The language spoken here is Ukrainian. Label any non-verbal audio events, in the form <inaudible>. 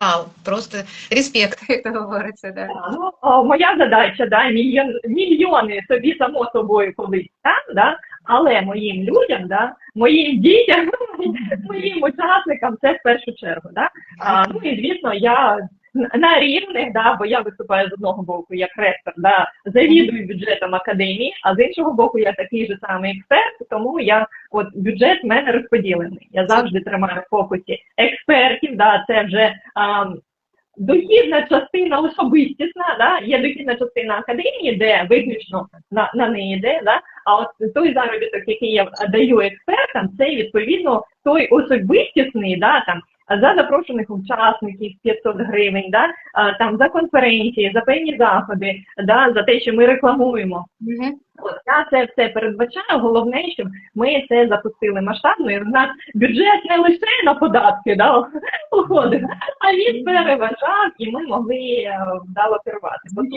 Вау, просто респект, як то говориться. Да. Да, Ну, о, моя задача, да, мільйон, мільйони собі само собою колись там, да, але моїм людям, да, моїм дітям, <laughs> моїм учасникам це в першу чергу. Да. А, ну і звісно, я на рівних, да, бо я виступаю з одного боку як ректор, да, завідую бюджетом академії, а з іншого боку, я такий же самий експерт, тому я от бюджет в мене розподілений. Я завжди тримаю в фокусі експертів, да, це вже. А, дохідна частина особистісна, да? є дохідна частина академії, де виключно на, на неї йде, да? а от той заробіток, який я даю експертам, це відповідно той особистісний, да, там, за запрошених учасників 500 гривень, да? там, за конференції, за певні заходи, да? за те, що ми рекламуємо. Мгм. От я це все передбачаю. Головне, щоб ми це запустили масштабно. І в нас бюджет не лише на податки да, <laughs> уходив, а він переважав, і ми могли е, вдало керувати. Бо тут